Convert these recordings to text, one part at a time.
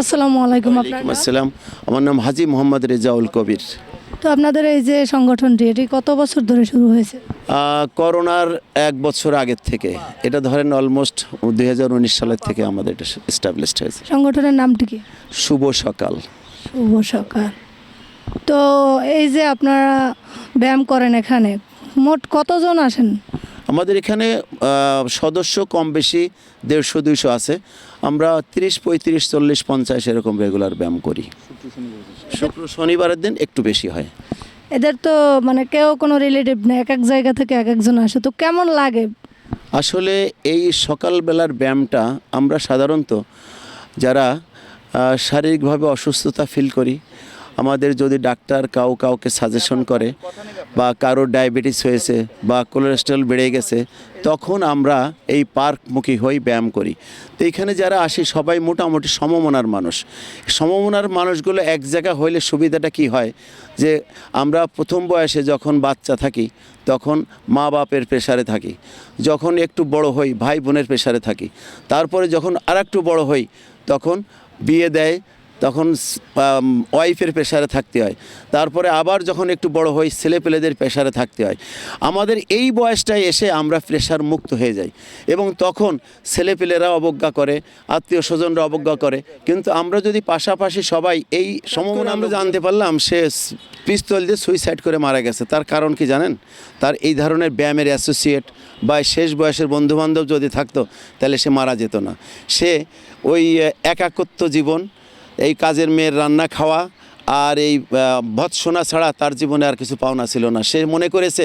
আসসালামু আলাইকুম আপনার। আসসালাম। আমার নাম হাজি মোহাম্মদ রেজাউল কবির। তো আপনাদের এই যে সংগঠনটি এটি কত বছর ধরে শুরু হয়েছে? করোনার এক বছর আগের থেকে। এটা ধরেন অলমোস্ট দু হাজার উনিশ সালের থেকে আমাদের এটা এস্টাবলিশড হয়েছে। সংগঠনের নামটি কি? শুভ সকাল। শুভ সকাল। তো এই যে আপনারা ব্যায়াম করেন এখানে মোট কতজন আসেন? আমাদের এখানে সদস্য কম বেশি দেড়শো দুইশো আছে। আমরা তিরিশ পঁয়ত্রিশ চল্লিশ পঞ্চাশ এরকম রেগুলার ব্যায়াম করি। শুক্র শনিবারের দিন একটু বেশি হয়। এদের তো মানে কেউ কোনো রিলেটিভ না এক এক জায়গা থেকে এক একজন আসে তো কেমন লাগে? আসলে এই সকালবেলার ব্যায়ামটা আমরা সাধারণত যারা শারীরিকভাবে অসুস্থতা ফিল করি আমাদের যদি ডাক্তার কাউ কাউকে সাজেশন করে বা কারও ডায়াবেটিস হয়েছে বা কোলেস্ট্রল বেড়ে গেছে, তখন আমরা এই পার্কমুখী হয়ে ব্যায়াম করি। তো এখানে যারা আসে, সবাই মোটামুটি সমমনার মানুষ। সমমনার মানুষগুলো এক জায়গা হইলে সুবিধাটা কি হয়? যে আমরা প্রথম বয়সে যখন বাচ্চা থাকি, তখন মা বাপের প্রেশারে থাকি। যখন একটু বড় হই ভাই বোনের প্রেশারে থাকি। তারপরে যখন আর একটু বড় হই, তখন বিয়ে দেয় তখন ওয়াইফের প্রেশারে থাকতে হয়। তারপরে আবার যখন একটু বড় হই, ছেলেপেলেদের প্রেশারে থাকতে হয়। আমাদের এই বয়সটায় এসে আমরা প্রেশার মুক্ত হয়ে যাই এবং তখন ছেলেপেলেরা অবজ্ঞা করে আত্মীয় স্বজনরা অবজ্ঞা করে। কিন্তু আমরা যদি পাশাপাশি সবাই এই সমমনা আমরা জানতে পারলাম, সে পিস্তল দিয়ে সুইসাইড করে মারা গেছে। তার কারণ কি জানেন? তার এই ধরনের ব্যায়ামের অ্যাসোসিয়েট বা শেষ বয়সের বন্ধুবান্ধব যদি থাকতো, তাহলে সে মারা যেত না। সে ওই, একাকত্ব জীবন এই কাজের মেয়ের রান্না খাওয়া আর এই ভৎসনা ছাড়া তার জীবনে আর কিছু পাওনা ছিল না। সে মনে করেছে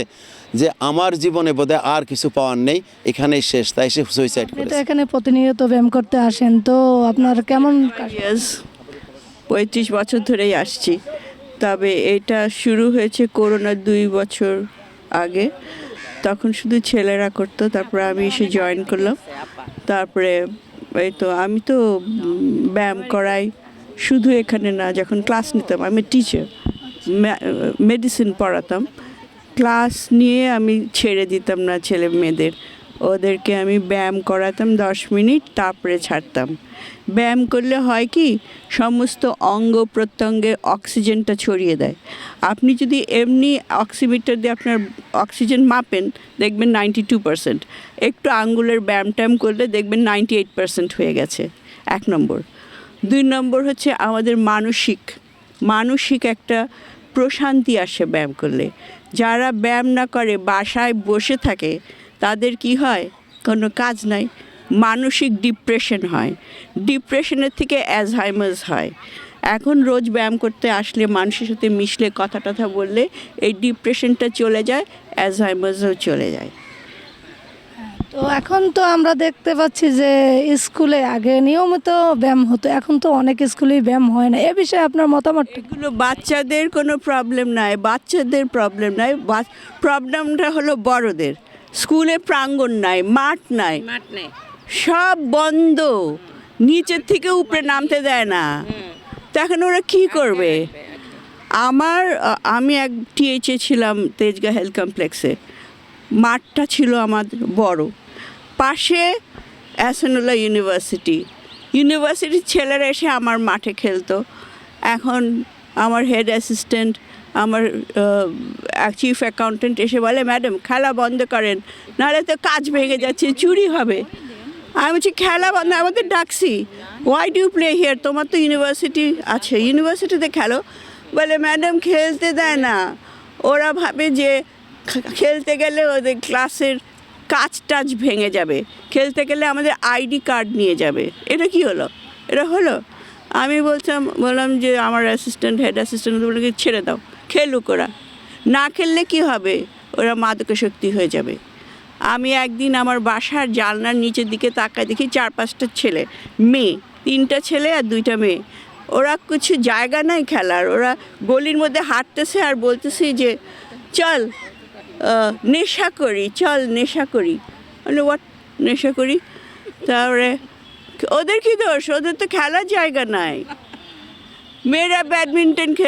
যে আমার জীবনে বোধহয় আর কিছু পাওয়ার নেই এখানেই শেষ। তাই সে সুইসাইড করেছে। এখানে প্রতিনিয়ত ব্যায়াম করতে আসেন তো আপনার কেমন পঁয়ত্রিশ বছর ধরেই আসছি। তবে এটা শুরু হয়েছে করোনার দুই বছর আগে। তখন শুধু ছেলেরা করতো তারপরে আমি এসে জয়েন করলাম। তারপরে এই তো আমি তো ব্যায়াম করাই। শুধু এখানে না, যখন ক্লাস নিতাম, আমি টিচার মেডিসিন পড়াতাম। ক্লাস নিয়ে আমি ছেড়ে দিতাম না ছেলে মেয়েদের। ওদেরকে আমি ব্যায়াম করাতাম দশ মিনিট, তারপরে ছাড়তাম। ব্যায়াম করলে হয় কি, সমস্ত অঙ্গ প্রত্যঙ্গে অক্সিজেনটা ছড়িয়ে দেয়। আপনি যদি এমনি অক্সিমিটার দিয়ে আপনার অক্সিজেন মাপেন, দেখবেন নাইনটি টু পারসেন্ট একটু আঙ্গুলের ব্যায়াম ট্যায়াম করলে দেখবেন নাইনটি এইট পারসেন্ট হয়ে গেছে। এক নম্বর। দুই নম্বর হচ্ছে আমাদের মানসিক। মানসিক একটা প্রশান্তি আসে ব্যায়াম করলে। যারা ব্যায়াম না করে, বাসায় বসে থাকে, তাদের কি হয়? কোনো কাজ নাই। মানসিক ডিপ্রেশন হয়। ডিপ্রেশনের থেকে অ্যাজহাইমাস হয়। এখন রোজ ব্যায়াম করতে আসলে মানুষের সাথে মিশলে কথা টথা বললে, এই ডিপ্রেশনটা চলে যায় অ্যাজহাইমাসও চলে যায়। তো এখন তো আমরা দেখতে পাচ্ছি যে স্কুলে আগে নিয়মিত ব্যায়াম হতো এখন তো অনেক স্কুলেই ব্যায়াম হয় না। এ বিষয়ে আপনার মতামত? এগুলো বাচ্চাদের কোনো প্রবলেম নাই বাচ্চাদের প্রবলেম নাই। প্রবলেমটা হলো বড়দের। স্কুলে প্রাঙ্গণ নাই মাঠ নাই। মাঠ নাই। সব বন্ধ। নিচের থেকে উপরে নামতে দেয় না। তখন ওরা কি করবে? আমার আমি এক টিএইচে ছিলাম তেজগা হেলথ কমপ্লেক্সে মাঠটা ছিল আমার বড়। পাশে অ্যাসেনুল্লাহ ইউনিভার্সিটি। ইউনিভার্সিটির ছেলেরা এসে আমার মাঠে খেলতো। এখন আমার হেড অ্যাসিস্ট্যান্ট আমার চিফ অ্যাকাউন্টেন্ট এসে বলে ম্যাডাম খেলা বন্ধ করেন, নাহলে তো কাজ ভেঙে যাচ্ছে, চুরি হবে। আমি বলছি, খেলা বন্ধ আমাদের ডাকছি। ওয়াই ডু প্লে হিয়ার তোমার তো ইউনিভার্সিটি আছে, ইউনিভার্সিটিতে খেলো। বলে ম্যাডাম খেলতে দেয় না। ওরা ভাবে যে খেলতে গেলে ওদের ক্লাসের কাজ টাচ ভেঙে যাবে। খেলতে গেলে আমাদের আইডি কার্ড নিয়ে যাবে। এটা কি হলো? এটা হলো? আমি বলতাম বললাম যে আমার অ্যাসিস্ট্যান্ট হেড অ্যাসিস্ট্যান্ট বলে ছেড়ে দাও, খেলুক ওরা। না খেললে কি হবে? ওরা মাদকাসক্তি হয়ে যাবে। আমি একদিন আমার বাসার জানলার নিচের দিকে তাকায় দেখি চার পাঁচটা ছেলে, মেয়ে, তিনটা ছেলে আর দুইটা মেয়ে। ওরা কিছু জায়গা নাই খেলার। ওরা গলির মধ্যে হাঁটতেছে আর বলতেছে যে, চল নেশা করি, চল নেশা করি। মানে ওয়াট নেশা করি? তারপরে ওদের কি দোষ? ওদের তো খেলার জায়গা নাই। মেয়েরা ব্যাডমিন্টন খেল